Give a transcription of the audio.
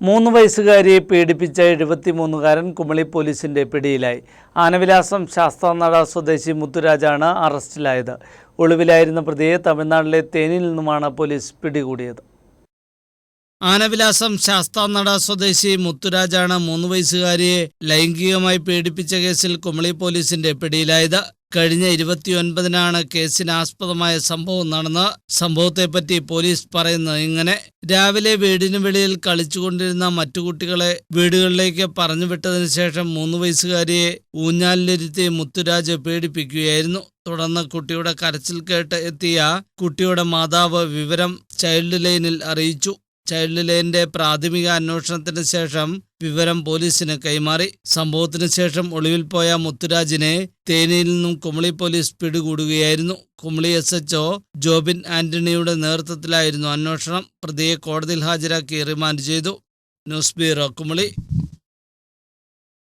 മൂന്ന് വയസ്സുകാരിയെ പീഡിപ്പിച്ച എഴുപത്തിമൂന്നുകാരൻ കുമളി പോലീസിന്റെ പിടിയിലായി. ആനവിലാസം ശാസ്ത്രനട സ്വദേശി മുത്തുരാജാണ് അറസ്റ്റിലായത്. ഒളിവിലായിരുന്ന പ്രതിയെ തമിഴ്നാട്ടിലെ തേനിൽ നിന്നുമാണ് പോലീസ് പിടികൂടിയത്. ആനവിലാസം ശാസ്താനട സ്വദേശി മുത്തുരാജാണ് മൂന്ന് വയസ്സുകാരിയെ ലൈംഗികമായി പീഡിപ്പിച്ച കേസിൽ കുമളി പോലീസിന്റെ പിടിയിലായത്. കഴിഞ്ഞ ഇരുപത്തിയൊൻപതിനാണ് കേസിന് ആസ്പദമായ സംഭവം നടന്ന. സംഭവത്തെപ്പറ്റി പോലീസ് പറയുന്നത് ഇങ്ങനെ രാവിലെ വീടിന് വെളിയിൽ കളിച്ചുകൊണ്ടിരുന്ന മറ്റു കുട്ടികളെ വീടുകളിലേക്ക് പറഞ്ഞുവിട്ടതിന് ശേഷം മൂന്ന് വയസ്സുകാരിയെ ഊഞ്ഞാലിലിരുത്തി മുത്തുരാജ് പീഡിപ്പിക്കുകയായിരുന്നു തുടർന്ന് കുട്ടിയുടെ കരച്ചിൽ കേട്ട് എത്തിയ കുട്ടിയുടെ മാതാവ് വിവരം ചൈൽഡ് ലൈനിൽ അറിയിച്ചു. ചൈൽഡ് ലൈനിന്റെ പ്രാഥമിക അന്വേഷണത്തിന് ശേഷം വിവരം പോലീസിന് കൈമാറി. സംഭവത്തിന് ശേഷം ഒളിവിൽ പോയ മുത്തുരാജിനെ തേനിയിൽ നിന്നും കുമളി പോലീസ് പിടികൂടുകയായിരുന്നു. കുമളി എസ് എച്ച് ജോബിൻ ആന്റണിയുടെ നേതൃത്വത്തിലായിരുന്നു അന്വേഷണം. പ്രതിയെ കോടതിയിൽ ഹാജരാക്കി റിമാൻഡ് ചെയ്തു. News bureau Kumily.